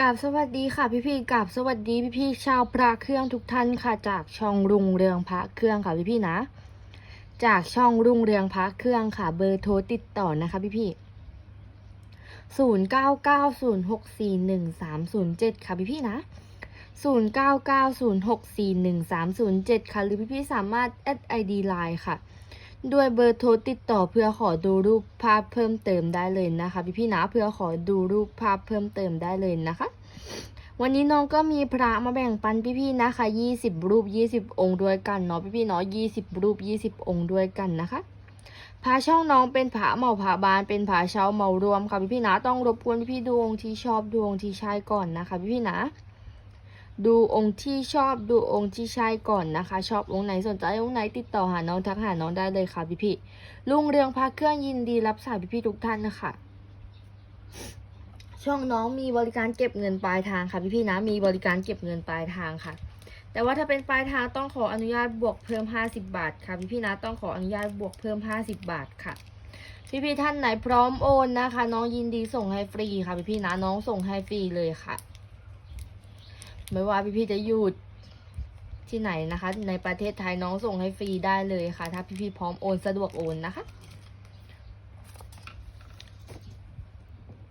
กราบสวัสดีค่ะพี่พี่กราบสวัสดีพี่พี่ชาวพระเครื่องทุกท่านค่ะ จากช่องรุงเรืองพระเครื่องค่ะพี่พี่นะ จากช่องรุงเรืองพระเครื่องค่ะ เบอร์โทรติดต่อนะคะพี่พี่ศูนย์เก้าเก้าศูนย์หกสี่หนึ่งสามศูนย์เจ็ดค่ะพี่พี่นะศูนย์เก้าเก้าศูนย์หกสี่หนึ่งสามศูนย์เจ็ดค่ะ หรือพี่พี่สามารถแอดไอดีไลน์ค่ะ ด้วยเบอร์โทรติดต่อเพื่อขอดูรูปภาพเพิ่มเติมได้เลยนะคะ พี่พี่นะเพื่อขอดูรูปภาพเพิ่มเติมได้เลยนะคะ วันนี้น้องก็มีพระมาแบ่งปันพี่ๆนะคะ20รูป20องค์ด้วยกันเนาะพี่ๆเนาะ20รูป20องค์ด้วยกันนะคะพระช่องน้องเป็นพระเหมาพระบานเป็นพระเช้าเหมารวมค่ะพี่ๆนะต้องรบกวนพี่ๆดูองที่ชอบดูองที่ใช่ก่อนนะคะพี่ๆนะ ดูองค์ที่ชอบดูองค์ที่ใช่ก่อนนะคะ ชอบองค์ไหนสนใจองค์ไหนติดต่อหาน้องทักหาน้องได้เลยค่ะพี่ๆลุงเรืองพระเครื่องยินดีรับสายพี่ๆทุกท่านนะคะช่องน้องมีบริการเก็บเงินปลายทางค่ะพี่ๆนะมีบริการเก็บเงินปลายทางค่ะ แต่ว่าถ้าเป็นปลายทางต้องขออนุญาตบวกเพิ่ม 50 บาทค่ะพี่ๆนะต้องขออนุญาตบวกเพิ่ม 50 บาทค่ะพี่ๆท่านไหนพร้อมโอนนะคะ น้องยินดีส่งให้ฟรีค่ะพี่ๆนะน้องส่งให้ฟรีเลยค่ะ ไม่ว่าพี่ๆจะอยู่ที่ไหนนะคะ ในประเทศไทยน้องส่งให้ฟรีได้เลยค่ะ ถ้าพี่ๆพร้อมโอนสะดวกโอนนะคะ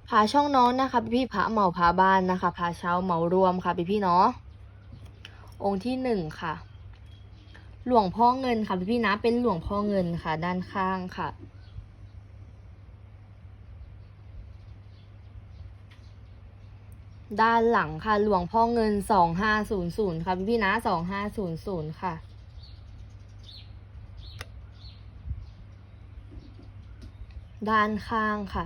พาช่องน้องนะคะ พี่ๆพระเหมาพาบ้านนะคะพาเช้าเหมารวมค่ะพี่ๆเนาะองค์ที่หนึ่งค่ะ หลวงพ่อเงินค่ะพี่ๆนะเป็นหลวงพ่อเงินค่ะ ด้านข้างค่ะ ด้านหลังค่ะหลวงพ่อเงินสองห้าศูนย์ศูนย์ค่ะพี่พี่นะสองห้าศูนย์ศูนย์ค่ะ ด้านข้างค่ะ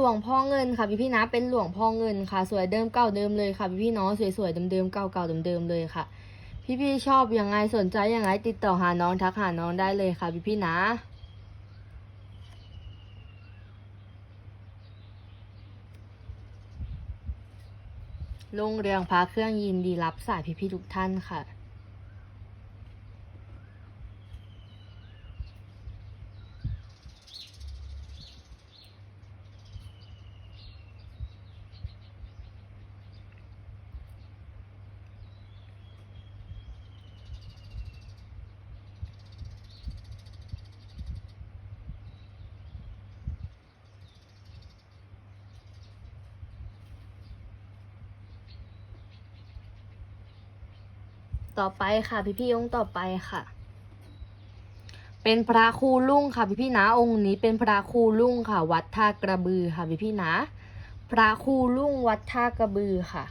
หลวงพ่อเงินค่ะพี่พี่นะ เป็นหลวงพ่อเงินค่ะ สวยเดิมเก่าเดิมเลยค่ะพี่พี่ๆเนาะสวยๆเดิมๆเก่าๆเดิมๆเลยค่ะ พี่พี่ชอบยังไงสนใจยังไงติดต่อหาน้องทักหาน้องได้เลยค่ะพี่พี่นะลงเรืองพาเครื่องยินดีรับสายพี่พี่ทุกท่านค่ะ ต่อไปค่ะพี่พี่ๆองค์ต่อไปค่ะ เป็นพระครูลุ่งค่ะพี่พี่ๆนะองค์นี้เป็นพระครูลุ่งค่ะ วัดท่ากระบือค่ะพี่พี่ๆนะ พระครูลุ่งวัดท่ากระบือค่ะ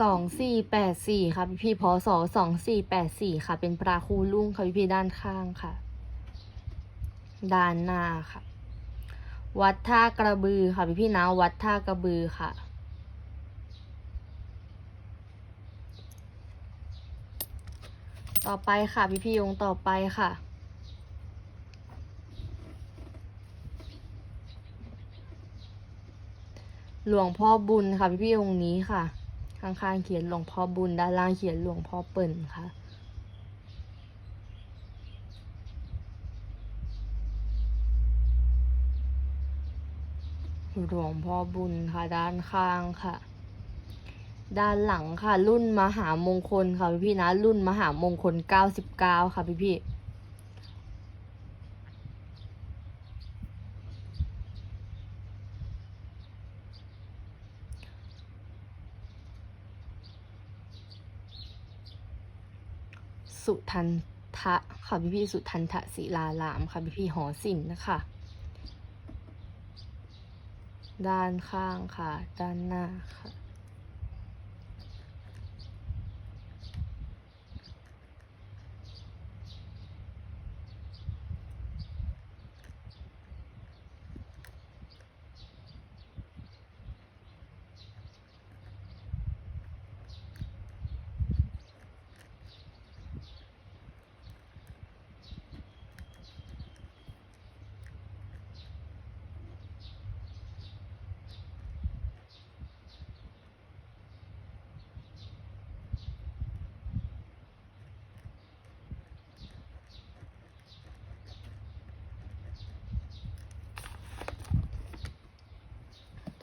สองสี่แปดสี่ค่ะพี่พี่พศสองสี่แปดสี่ค่ะ เป็นพระครูลุ่งค่ะพี่พี่ด้านข้างค่ะ ด้านหน้าค่ะ วัดท่ากระบือค่ะพี่พี่นะวัดท่ากระบือค่ะต่อไปค่ะพี่พี่ๆองต่อไปค่ะ หลวงพ่อบุญค่ะพี่พี่องค์นี้ค่ะ ข้างๆเขียนหลวงพ่อบุญ ด้านล่างเขียนหลวงพ่อเปิ่นค่ะ หลวงพ่อบุญค่ะด้านข้างค่ะ ด้านหลังค่ะ รุ่นมหามงคลค่ะพี่พี่นะ รุ่นมหามงคลเก้าสิบเก้าค่ะพี่พี่ สุทันทะค่ะพี่พี่สุทันทะศิลาลามค่ะพี่พี่หอศิลป์นะคะ ด้านข้างค่ะ ด้านหน้าค่ะ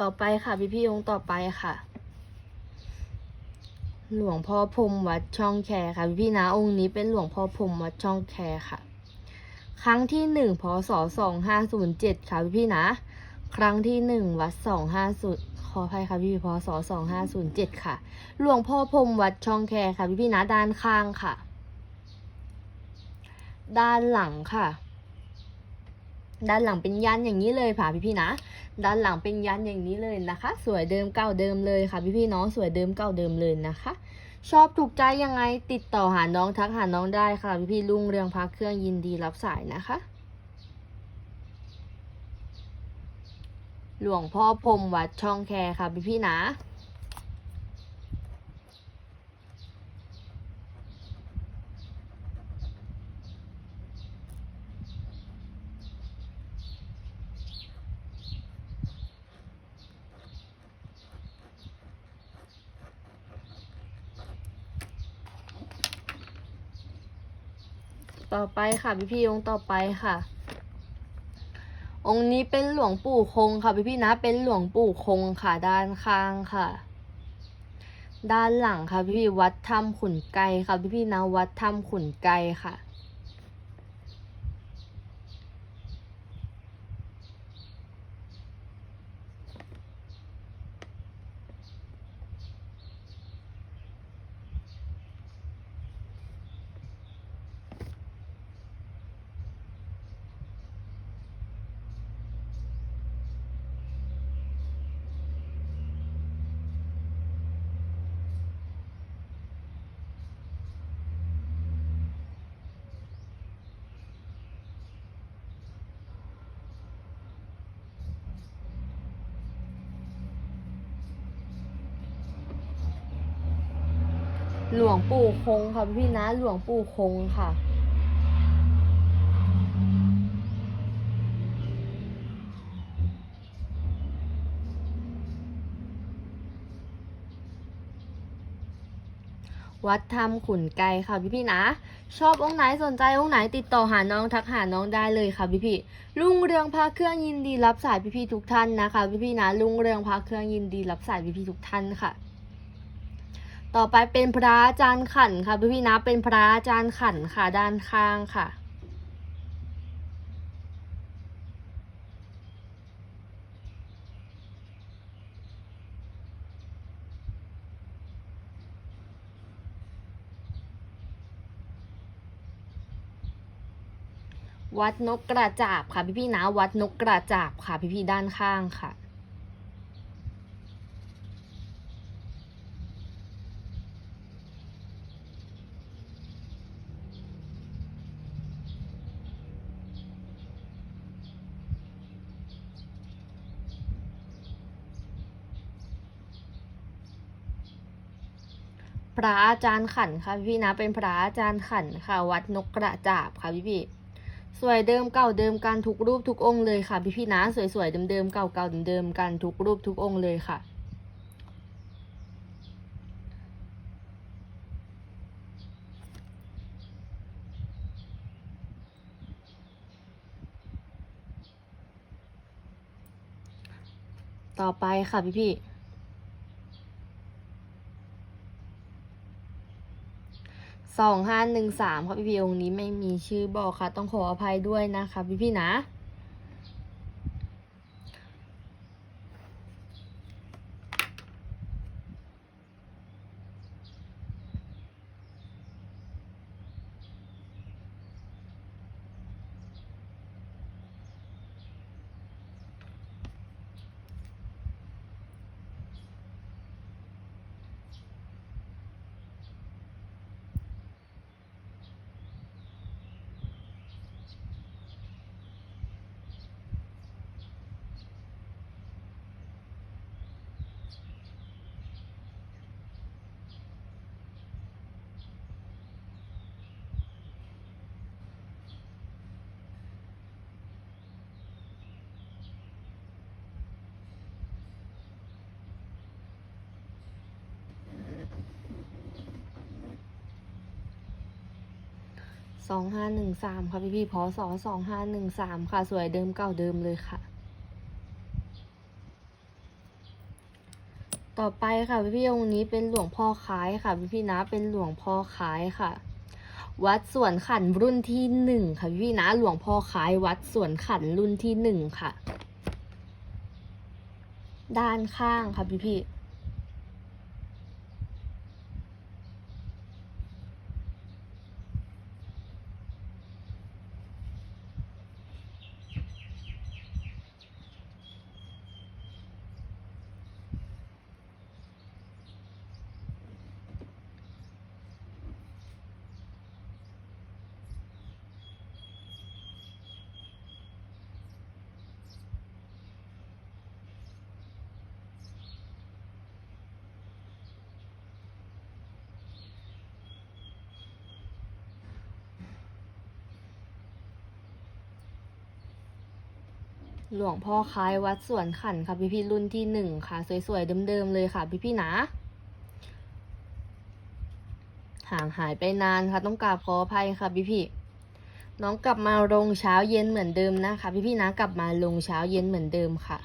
ต่อไปค่ะ พี่พี่องค์ต่อไปค่ะ หลวงพ่อพรมวัดช่องแคค่ะ พี่พี่นะองค์นี้เป็นหลวงพ่อพรมวัดช่องแคค่ะ ครั้งที่หนึ่งพศสองห้าศูนย์เจ็ดค่ะพี่พี่นะ ครั้งที่หนึ่งวัดสองห้าศูนย์ขออภัยค่ะพี่พี่พศสองห้าศูนย์เจ็ดค่ะ หลวงพ่อพรมวัดช่องแคค่ะ พี่พี่นะด้านข้างค่ะ ด้านหลังค่ะ ด้านหลังเป็นยันอย่างนี้เลยค่ะพี่พี่ๆนะ ด้านหลังเป็นยันอย่างนี้เลยนะคะ สวยเดิมเก่าเดิมเลยค่ะพี่พี่ๆน้องสวยเดิมเก่าเดิมเลยนะคะ ชอบถูกใจยังไงติดต่อหาน้องทักหาน้องได้ค่ะพี่พี่ๆลุงเรืองพักเครื่องยินดีรับสายนะคะ หลวงพ่อพรมวัดช่องแคค่ะพี่พี่ๆนะ ต่อไปค่ะพี่พี่องค์ต่อไปค่ะ องค์นี้เป็นหลวงปู่คงค่ะพี่พี่นะเป็นหลวงปู่คงค่ะด้านข้างค่ะ ด้านหลังค่ะพี่พี่วัดถ้ำขุนไกรค่ะพี่พี่นะวัดถ้ำขุนไกรค่ะ หลวงปู่คงค่ะพี่พี่นะ หลวงปู่คงค่ะ วัดถ้ำขุนไกค่ะพี่พี่นะ ชอบองค์ไหนสนใจองค์ไหนติดต่อหาน้องทักหาน้องได้เลยค่ะพี่พี่ลุงเรืองพาเครื่องยินดีรับสายพี่พี่ทุกท่านนะคะพี่พี่นะลุงเรืองพาเครื่องยินดีรับสายพี่พี่ทุกท่านค่ะ ต่อไปเป็นพระอาจารย์ขันค่ะพี่พี่นะเป็นพระอาจารย์ขันค่ะด้านข้างค่ะ วัดนกกระจาบค่ะพี่พี่นะวัดนกกระจาบค่ะพี่พี่ด้านข้างค่ะ พระอาจารย์ขันค่ะพี่นะเป็นพระอาจารย์ขันค่ะ วัดนกกระจาบค่ะพี่พี่สวยเดิมเก่าเดิมกันทุกรูปทุกองค์เลยค่ะ พี่พี่นะสวยๆเดิมๆเก่าๆเดิมๆกันทุกรูปทุกองค์เลยค่ะต่อไปค่ะพี่พี่ สองห้าหนึ่งสามค่ะพี่พี่องค์นี้ไม่มีชื่อบอกค่ะ ต้องขออภัยด้วยนะคะพี่พี่นะ สองห้าหนึ่งสามค่ะพี่พี่พอสอสองห้าหนึ่งสามค่ะ สวยเดิมเก่าเดิมเลยค่ะ ต่อไปค่ะพี่พี่องค์นี้เป็นหลวงพ่อคล้ายค่ะพี่พี่นะเป็นหลวงพ่อคล้ายค่ะ วัดสวนขันรุ่นที่หนึ่งค่ะพี่พี่นะหลวงพ่อคล้ายวัดสวนขันรุ่นที่หนึ่งค่ะ ด้านข้างค่ะพี่พี่ หลวงพ่อคล้ายวัดสวนขันค่ะพี่พี่รุ่นที่หนึ่งค่ะ สวยๆเดิมๆเลยค่ะ พี่พี่นะ ห่างหายไปนานค่ะต้องกราบขออภัยค่ะพี่พี่น้องกลับมาลงเช้าเย็นเหมือนเดิมนะคะ พี่พี่นะกลับมาลงเช้าเย็นเหมือนเดิมค่ะ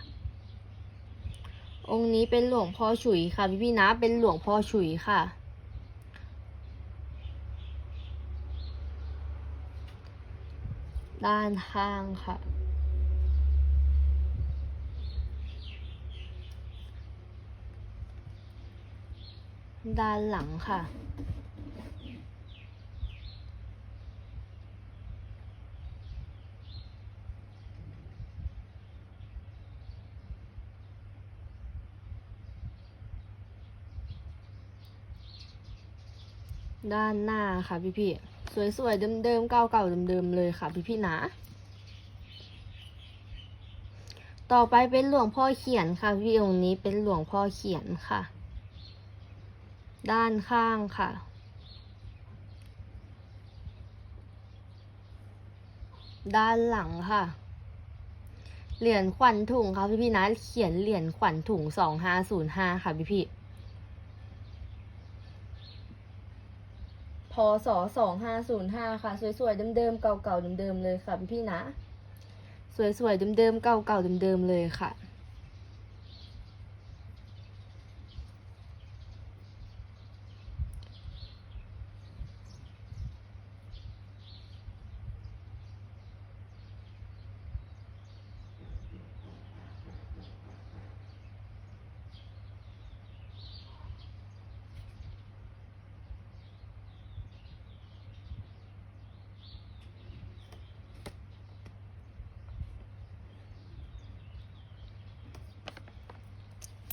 องค์นี้เป็นหลวงพ่อฉุยค่ะ พี่พี่นะเป็นหลวงพ่อฉุยค่ะด้านข้างค่ะ ด้านหลังค่ะ ด้านหน้าค่ะพี่พี่ๆสวยๆเดิมๆเก่าๆเดิมๆเลยค่ะพี่พี่ๆนะต่อไปเป็นหลวงพ่อเขียนค่ะพี่องค์นี้เป็นหลวงพ่อเขียนค่ะ ด้านข้างค่ะ ด้านหลังค่ะ เหรียญขวัญถุงค่ะพี่พี่นะ เขียนเหรียญขวัญถุงสองห้าศูนย์ห้าค่ะพี่พี่พศสองห้าศูนย์ห้าค่ะ สวยๆเดิมๆเก่าๆเดิมๆเลยค่ะพี่พี่นะ สวยๆเดิมๆเก่าๆเดิมๆเลยค่ะ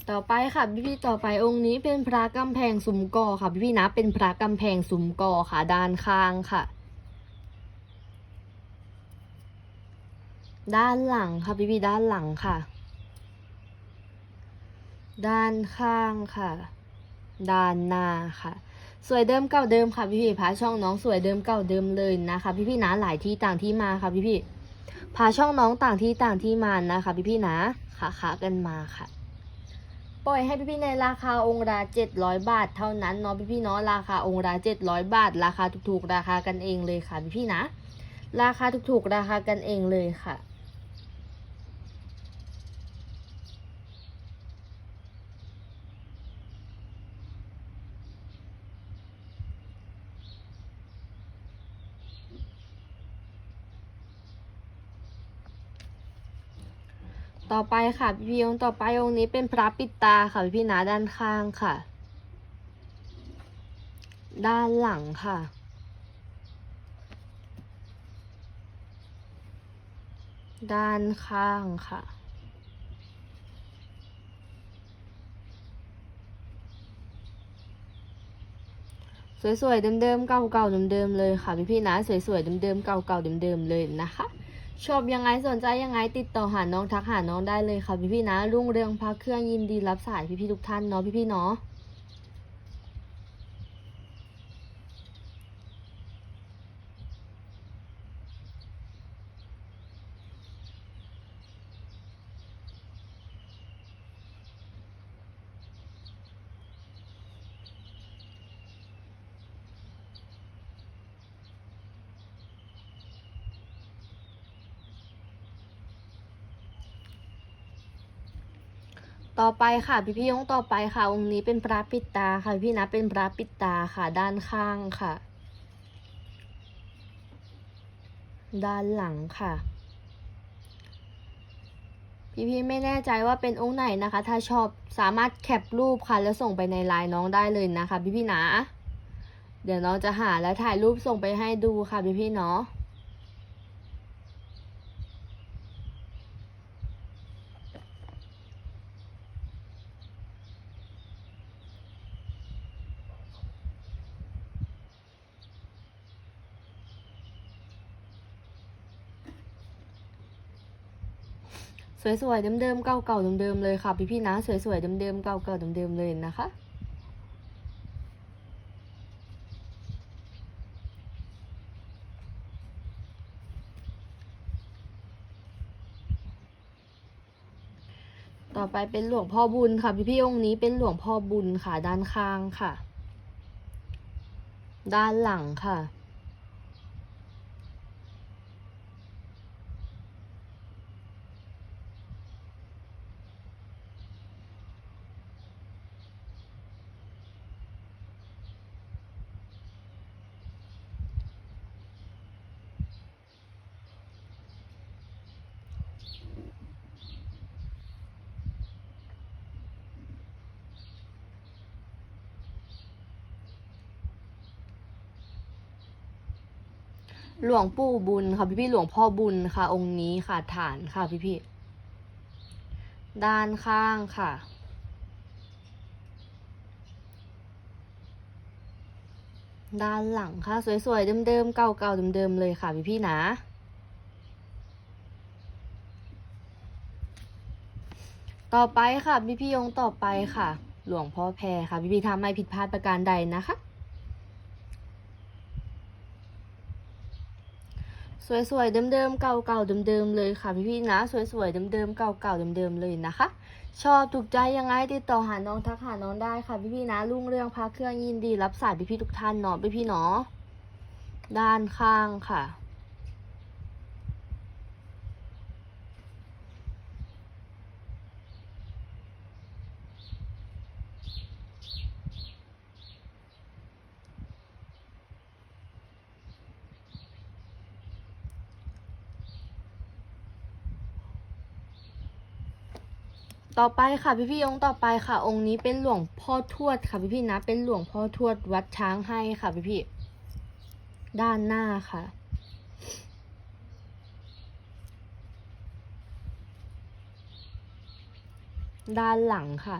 ต่อไปค่ะพี่พี่ๆต่อไปองค์นี้เป็นพระกำแพงสุมกอค่ะพี่พี่ๆนะเป็นพระกำแพงสุมกอค่ะด้านข้างค่ะ ด้านหลังค่ะพี่พี่ๆด้านหลังค่ะ ด้านข้างค่ะ ด้านหน้าค่ะ สวยเดิมเก่าเดิมค่ะพี่พี่ๆพาช่องน้องสวยเดิมเก่าเดิมเลยนะคะ พี่พี่ๆนะหลายที่ต่างที่มาค่ะพี่พี่ๆพาช่องน้องต่างที่ต่างที่มานะคะ พี่พี่นะขาขากันมาค่ะ ปล่อยให้พี่ๆในราคาองค์ละ700 บาท เท่านั้นเนาะพี่ๆเนาะราคาองค์ละ700 บาท ราคาถูกๆ ราคากันเองเลยค่ะพี่ๆนะ ราคาถูกๆ ราคากันเองเลยค่ะ ต่อไปค่ะพี่องค์ต่อไปองค์นี้เป็นพระปิดตาค่ะพี่พี่นะด้านข้างค่ะ ด้านหลังค่ะ ด้านข้างค่ะสวยๆเดิมๆเก่าๆเดิมๆเลยค่ะพี่พี่ๆนะสวยๆเดิมๆเก่าๆเดิมๆเลยนะคะ ชอบยังไงสนใจยังไงติดต่อหาน้องทักหาน้องได้เลยค่ะพี่พี่นะรุ่งเรืองพักเครื่องยินดีรับสายพี่พี่ทุกท่านเนาะพี่พี่เนาะ ต่อไปค่ะพี่พี่องค์ต่อไปค่ะองค์นี้เป็นพระปิดตาค่ะพี่นะเป็นพระปิดตาค่ะด้านข้างค่ะ ด้านหลังค่ะพี่พี่ไม่แน่ใจว่าเป็นองค์ไหนนะคะ ถ้าชอบสามารถแคปรูปค่ะ แล้วส่งไปในไลน์น้องได้เลยนะคะ พี่พี่นะ เดี๋ยวน้องจะหาและถ่ายรูปส่งไปให้ดูค่ะพี่พี่เนาะ สวยๆเดิมๆเก่าๆเดิมๆเลยค่ะพี่ๆนะสวยๆเดิมๆเก่าๆเดิมๆเลยนะคะต่อไปเป็นหลวงพ่อบุญค่ะพี่ๆองค์นี้เป็นหลวงพ่อบุญค่ะด้านข้างค่ะ ด้านหลังค่ะ หลวงปู่บุญค่ะพี่พี่หลวงพ่อบุญค่ะ องค์นี้ค่ะฐานค่ะพี่พี่ด้านข้างค่ะ ด้านหลังค่ะ สวยๆ เดิมๆ เก่าๆ เดิมๆ เลยค่ะพี่พี่นะ ต่อไปค่ะพี่พี่ๆองค์ต่อไปค่ะ หลวงพ่อแพรค่ะ พี่พี่ทำไม่ผิดพลาดประการใดนะคะ สวยๆเดิมๆเก่าๆเดิมๆเลยค่ะพี่ๆนะ สวยๆเดิมๆเก่าๆเดิมๆเลยนะคะ ชอบถูกใจยังไงติดต่อหาน้องทักหาน้องได้ค่ะพี่ๆนะรุ่งเรืองพาเครื่องยินดี รับสายพี่ๆทุกท่านเนาะพี่ๆเนาะด้านข้างค่ะ ต่อไปค่ะพี่พี่องค์ต่อไปค่ะ องค์นี้เป็นหลวงพ่อทวดค่ะพี่พี่นะ เป็นหลวงพ่อทวดวัดช้างให้ค่ะพี่พี่ด้านหน้าค่ะด้านหลังค่ะ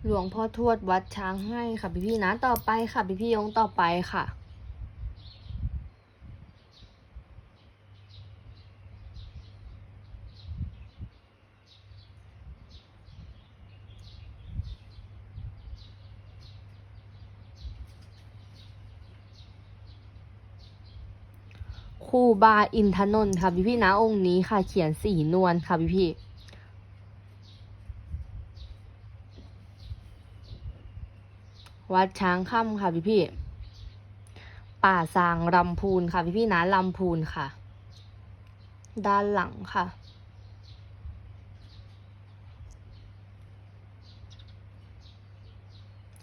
ห ลวงพ่อทวดวัดช้างให้ค่ะพี่พี่นะต่อไปค่ะพี่พี่ๆองต่อไปค่ะครูบาอินทนนท์ค่ะพี่พี่นะองค์นี้ค่ะ เขียนสีนวลค่ะพี่พี่ วัดช้างค่ำค่ะพี่พี่ป่าซางลำพูนค่ะพี่พี่นะลำพูนค่ะ ด้านหลังค่ะ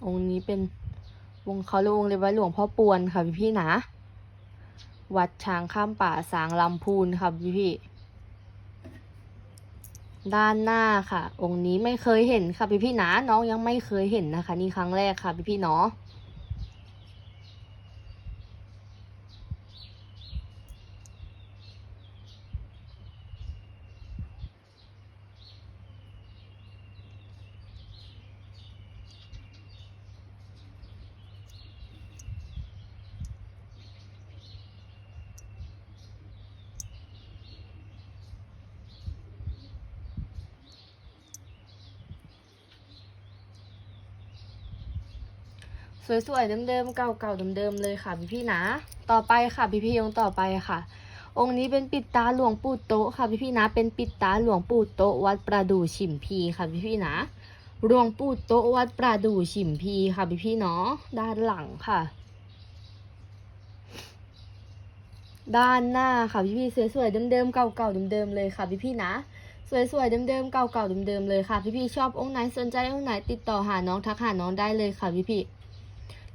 องค์นี้เป็นวงเขาเรียกวงเลยว่าหลวงพ่อปวนค่ะพี่พี่นะ วัดช้างข้ามป่าสางลำพูนค่ะพี่พี่ ด้านหน้าค่ะ องค์นี้ไม่เคยเห็นค่ะพี่พี่นะน้องยังไม่เคยเห็นนะคะ นี่ครั้งแรกค่ะพี่พี่เนาะ สวยๆเดิมๆเก่าๆเดิมๆเลยค่ะพี่พี่นะต่อไปค่ะพี่พี่ๆองค์ต่อไปค่ะ องค์นี้เป็นปิดตาหลวงปู่โตค่ะพี่พี่นะ เป็นปิดตาหลวงปู่โตวัดประดู่ฉิมพีค่ะพี่พี่นะหลวงปู่โตวัดประดู่ฉิมพีค่ะพี่พี่เนาะด้านหลังค่ะด้านหน้าค่ะพี่พี่สวยๆเดิมๆเก่าๆเดิมๆเลยค่ะพี่พี่นะ สวยๆเดิมๆเก่าๆเดิมๆเลยค่ะพี่พี่ชอบองค์ไหนสนใจองค์ไหนติดต่อหาน้องทักหาน้องได้เลยค่ะพี่พี่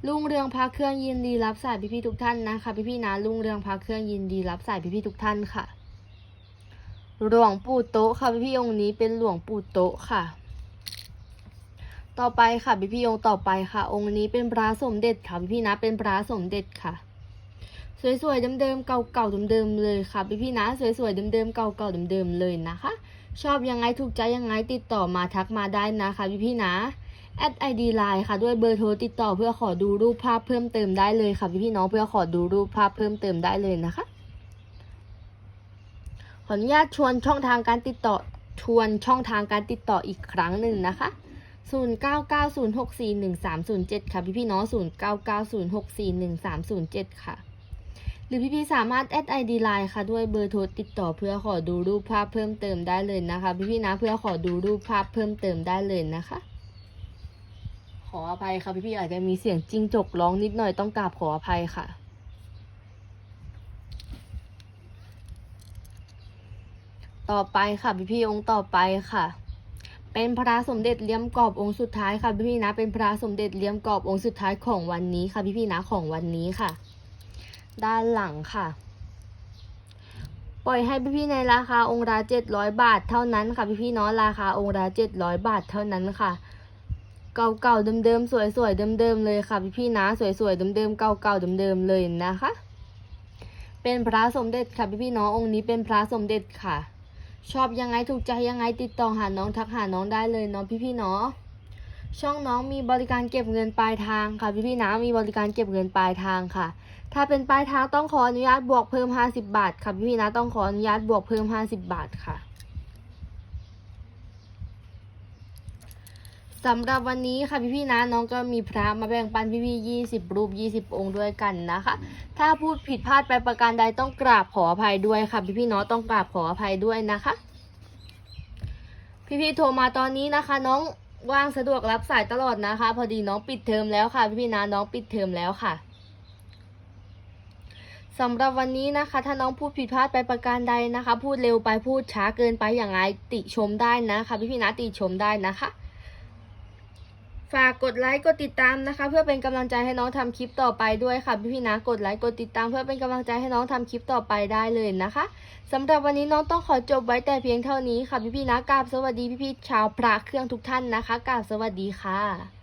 ลุงเรืองพาเครื่องยินดีรับสายพี่ๆทุกท่านนะคะ พี่ๆนะลุงเรืองพาเครื่องยินดีรับสายพี่ๆทุกท่านค่ะหลวงปู่โต๊ะค่ะพี่ๆองค์นี้เป็นหลวงปู่โต๊ะค่ะ ต่อไปค่ะพี่ๆองค์ต่อไปค่ะ องค์นี้เป็นพระสมเด็จค่ะพี่ๆนะเป็นพระสมเด็จค่ะ สวยๆเดิมๆเก่าๆเดิมๆเลยค่ะพี่ๆนะสวยๆเดิมๆเก่าๆเดิมๆเลยนะคะ ชอบยังไงถูกใจยังไงติดต่อมาทักมาได้นะคะพี่ๆนะ แอดไอดีไลน์ค่ะด้วยเบอร์โทรติดต่อเพื่อขอดูรูปภาพเพิ่มเติมได้เลยค่ะพี่พี่น้องเพื่อขอดูรูปภาพเพิ่มเติมได้เลยนะคะ ขออนุญาตชวนช่องทางการติดต่อชวนช่องทางการติดต่ออีกครั้งหนึ่งนะคะ 0990641307 ค่ะพี่พี่น้อง 0990641307 ค่ะ หรือพี่พี่สามารถแอดไอดีไลน์ค่ะด้วยเบอร์โทรติดต่อเพื่อขอดูรูปภาพเพิ่มเติมได้เลยนะคะ พี่พี่นะเพื่อขอดูรูปภาพเพิ่มเติมได้เลยนะคะ ออภัยค่ะพี่พี่ๆอาจจะมีเสียงจิ้งจกร้องนิดหน่อยต้องกราบขออภัยค่ะต่อไปค่ะพี่พี่ๆองค์ต่อไปค่ะ เป็นพระสมเด็จเลี่ยมกรอบองค์สุดท้ายค่ะพี่พี่ๆนะ เป็นพระสมเด็จเลี่ยมกรอบองค์สุดท้ายของวันนี้ค่ะพี่พี่ๆนะของวันนี้ค่ะ ด้านหลังค่ะ ปล่อยให้พี่ๆในราคาองค์ละเจ็ดร้อยบาทเท่านั้นค่ะพี่พี่ๆเนาะราคาองค์ละเจ็ดร้อยบาทเท่านั้นค่ะ เก่าๆเดิมๆสวยๆเดิมๆเลยค่ะพี่ๆนะสวยๆเดิมๆเก่าๆเดิมๆเลยนะคะ เป็นพระสมเด็จค่ะพี่ๆน้ององค์นี้เป็นพระสมเด็จค่ะ ชอบยังไงถูกใจยังไงติดต่อหาน้องทักหาน้องได้เลยเนาะพี่พี่ๆเนาะช่องน้องมีบริการเก็บเงินปลายทางค่ะพี่พี่ๆนะมีบริการเก็บเงินปลายทางค่ะ ถ้าเป็นปลายทางต้องขออนุญาตบวกเพิ่ม 50 บาทค่ะพี่พี่ๆนะต้องขออนุญาตบวกเพิ่ม 50 บาทค่ะ สำหรับวันนี้ค่ะพี่พี่ๆนะน้องก็มีพระมาแบ่งปันพี่พี่ยี่สิบรูปยี่สิบองค์ด้วยกันนะคะ ถ้าพูดผิดพลาดไปประการใดต้องกราบขออภัยด้วยค่ะพี่พี่ๆเนาะต้องกราบขออภัยด้วยนะคะพี่พี่ๆโทรมาตอนนี้นะคะ น้องว่างสะดวกรับสายตลอดนะคะ พอดีน้องปิดเทอมแล้วค่ะพี่พี่ๆนะน้องปิดเทอมแล้วค่ะสำหรับวันนี้นะคะ ถ้าน้องพูดผิดพลาดไปประการใดนะคะ พูดเร็วไปพูดช้าเกินไปอย่างไรติชมได้นะคะ พี่พี่ๆนะติชมได้นะคะ ฝากกดไลค์กดติดตามนะคะ เพื่อเป็นกำลังใจให้น้องทำคลิปต่อไปด้วยค่ะพี่พี่ๆนะกดไลค์กดติดตามเพื่อเป็นกำลังใจให้น้องทำคลิปต่อไปได้เลยนะคะสำหรับวันนี้น้องต้องขอจบไว้แต่เพียงเท่านี้ค่ะพี่พี่ๆนะกราบสวัสดีพี่พี่ๆชาวพระเครื่องทุกท่านนะคะกราบสวัสดีค่ะ